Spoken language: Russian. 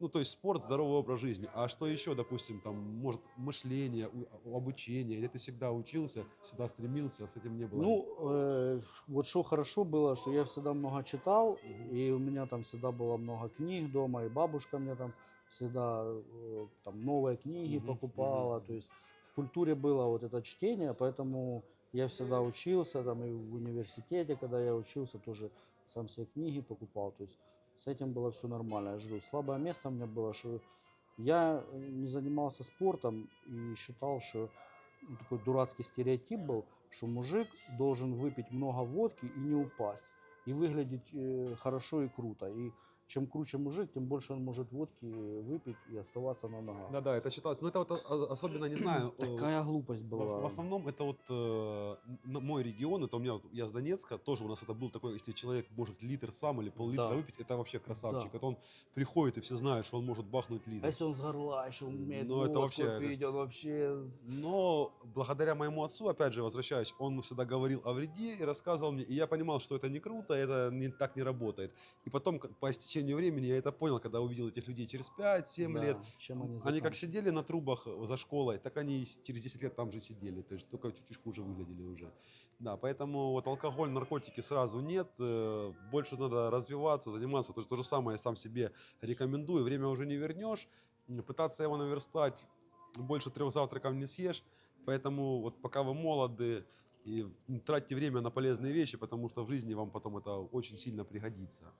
ну, то есть спорт, здоровый образ жизни. А что еще, допустим, там, может, мышление, у- обучение? Или ты всегда учился, всегда стремился, с этим не было? Ну, э, вот что хорошо было, что я всегда много читал, и у меня там всегда было много книг дома, и бабушка мне там всегда э, там новые книги Мгм, покупала, мгм. то есть в культуре было вот это чтение, поэтому я всегда учился, там и в университете, когда я учился, тоже сам себе книги покупал, то есть с этим было все нормально, я говорю, слабое место у меня было, что я не занимался спортом и считал, что такой дурацкий стереотип был, что мужик должен выпить много водки и не упасть, и выглядеть э, хорошо и круто. И чем круче мужик, тем больше он может водки выпить и оставаться на ногах. Да-да, это считалось. Но это вот а, особенно, не знаю, Такая глупость была. в основном это вот э, мой регион, это у меня, вот, я с Донецка, тоже у нас это был такой, если человек может литр сам или пол-литра Да. выпить, это вообще красавчик. Да. Это он приходит, и все знают, что он может бахнуть А литр. если он с горла еще умеет Ну, это водку вообще это- пить, он вообще... Но благодаря моему отцу, опять же, возвращаюсь, он всегда говорил о вреде и рассказывал мне, и я понимал, что это не круто, это не, так не работает. И потом, по истечению времени, я это понял, когда увидел этих людей через 5-7 Да, лет, чем они, Они как сидели на трубах э, за школой, так они через 10 лет там же сидели. То есть только чуть-чуть хуже выглядели уже. Да, поэтому вот алкоголь, наркотики сразу нет. э, Больше надо развиваться, заниматься. То, то же самое я сам себе рекомендую. Время уже не вернешь. Пытаться его наверстать, больше трех завтраков не съешь. Поэтому вот пока вы молоды, и тратьте время на полезные вещи, потому что в жизни вам потом это очень сильно пригодится.